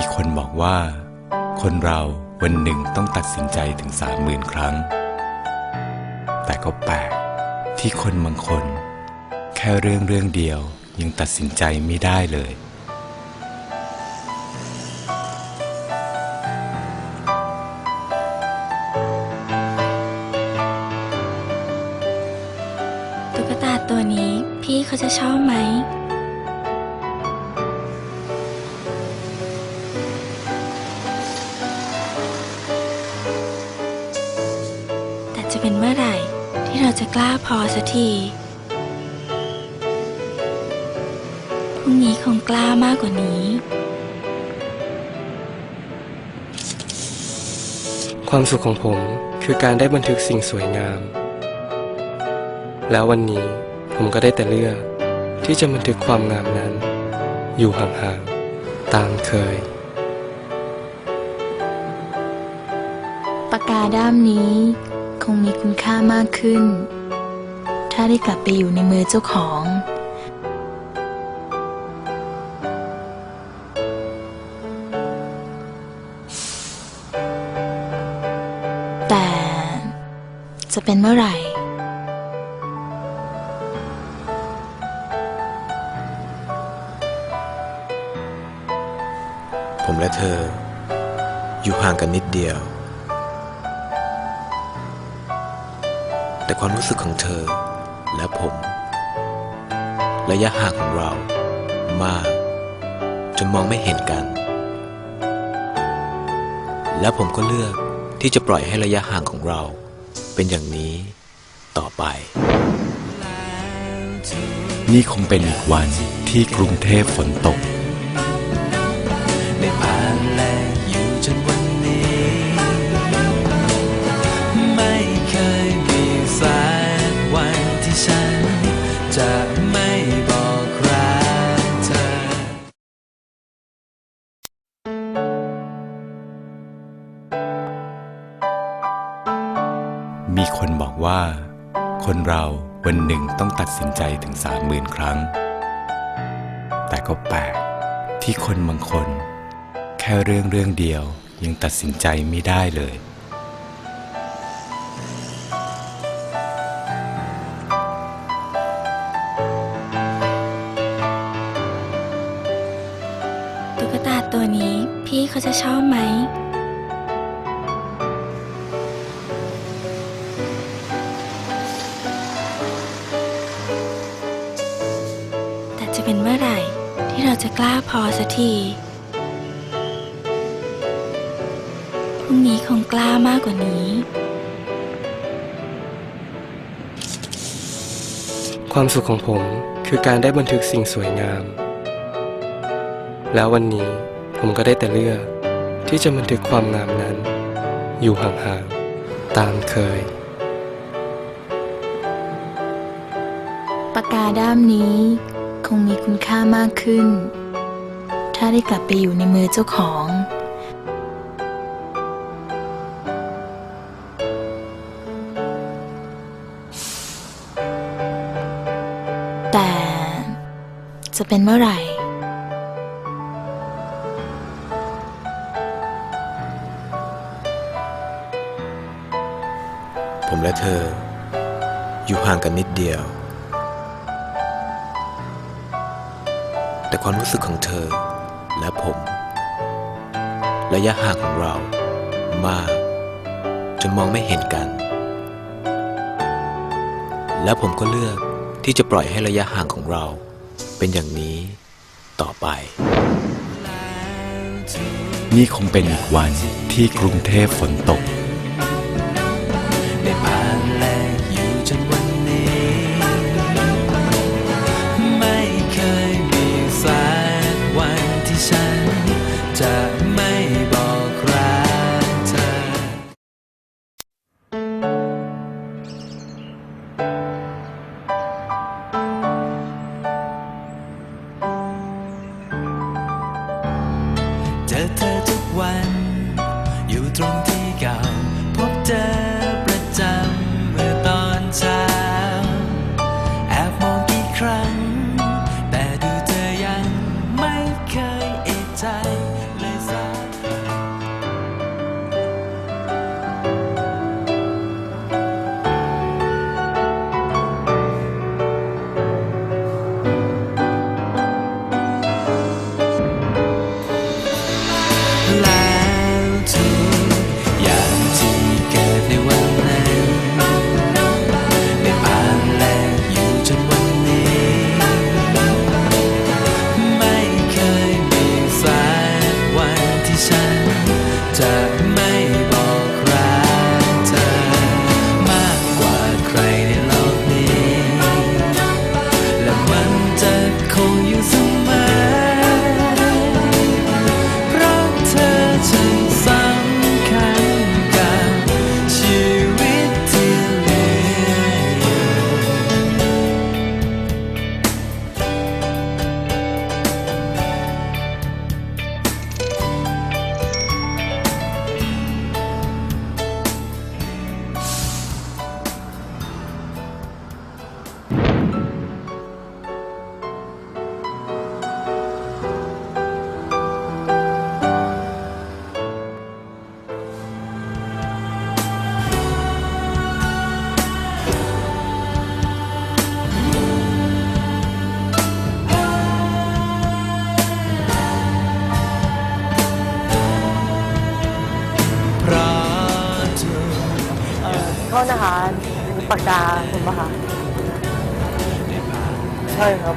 มีคนบอกว่า คนเราวันหนึ่งต้องตัดสินใจถึงสามหมื่นครั้ง แต่ก็แปลกที่คนบางคน แค่เรื่องเรื่องเดียวยังตัดสินใจไม่ได้เลย ตุ๊กตาตัวนี้พี่เขาจะชอบไหม จะเป็นเมื่อไหร่ ที่เราจะกล้าพอสักทีพรุ่งนี้คงกล้ามากกว่านี้ ความสุขของผมคือการได้บันทึกสิ่งสวยงาม แล้ววันนี้ผมก็ได้แต่เลือกที่จะบันทึกความงามนั้น อยู่ห่างๆ ตามเคย ปากกาด้ามนี้ คงมีคุณค่ามากขึ้น ถ้าได้กลับไปอยู่ในมือเจ้าของ แต่จะเป็นเมื่อไหร่ ผมและเธอ อยู่ห่างกันนิดเดียว แต่ความรู้สึกของเธอและผม ระยะห่างของเรามากจนมองไม่เห็นกัน และผมก็เลือกที่จะปล่อยให้ระยะห่างของเราเป็นอย่างนี้ต่อไป นี่คงเป็นอีกวันที่กรุงเทพฝนตก มีคนบอกว่า คนเราวันหนึ่งต้องตัดสินใจถึงสามหมื่นครั้ง แต่ก็แปลกที่คนบางคน แค่เรื่องเรื่องเดียวยังตัดสินใจไม่ได้เลย ตุ๊กตาตัวนี้พี่เขาจะชอบไหม เป็นเมื่อไหร่ ที่เราจะกล้าพอสักทีพรุ่งนี้คงกล้ามากกว่านี้ ความสุขของผมคือการได้บันทึกสิ่งสวยงาม แล้ววันนี้ผมก็ได้แต่เลือกที่จะบันทึกความงามนั้น อยู่ห่างๆตามเคย ปากกาด้ามนี้ คงมีคุณค่ามากขึ้น ถ้าได้กลับไปอยู่ในมือเจ้าของ แต่จะเป็นเมื่อไหร่ผมและเธอ อยู่ห่างกันนิดเดียว แต่ความรู้สึกของเธอและผม ระยะห่างของเรามาก จนมองไม่เห็นกัน และผมก็เลือกที่จะปล่อยให้ระยะห่างของเรา เป็นอย่างนี้ต่อไป นี่คงเป็นอีกวันที่กรุงเทพฝนตก ม ษนะคะปากกาคุณปะคะใช่ครับ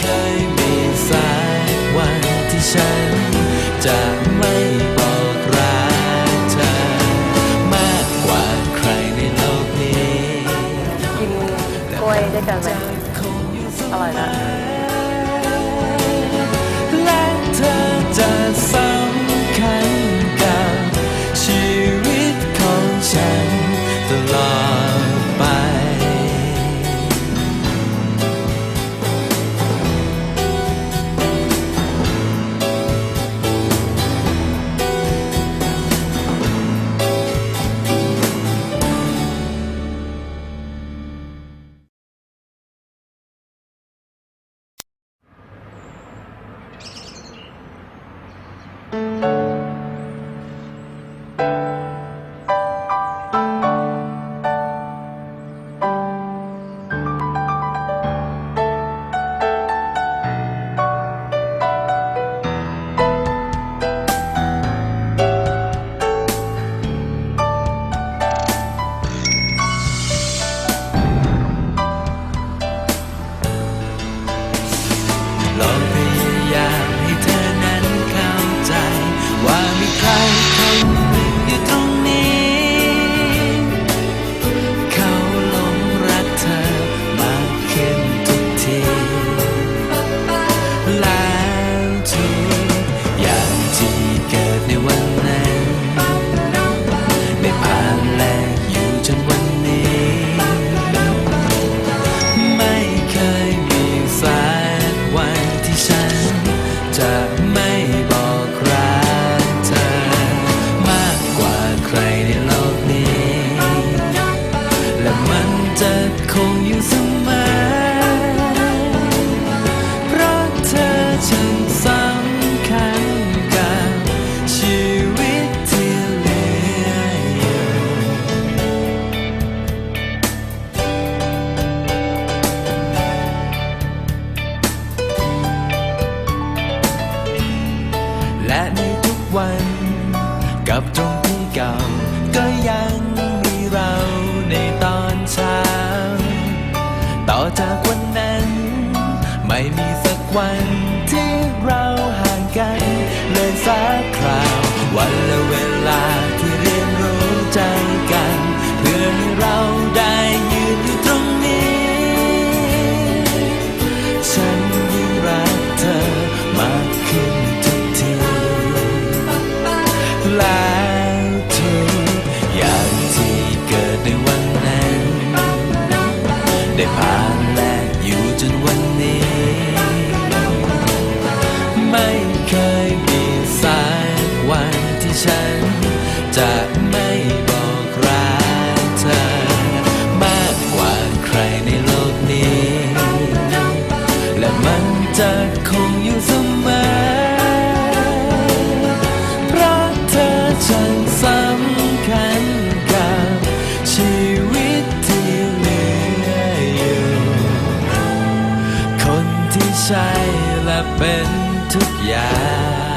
คยมีสัจะไม่บอกรักเธอ มากกว่าใครในโลกนี้ กินกล้วยด้วยกันไหมอร่อยนะ วันที่เรา จะคงอยู่เสมอรักเธอช่างสำคัญกับชีวิตที่เหลืออยู่ คนที่ใช่และเป็นทุกอย่าง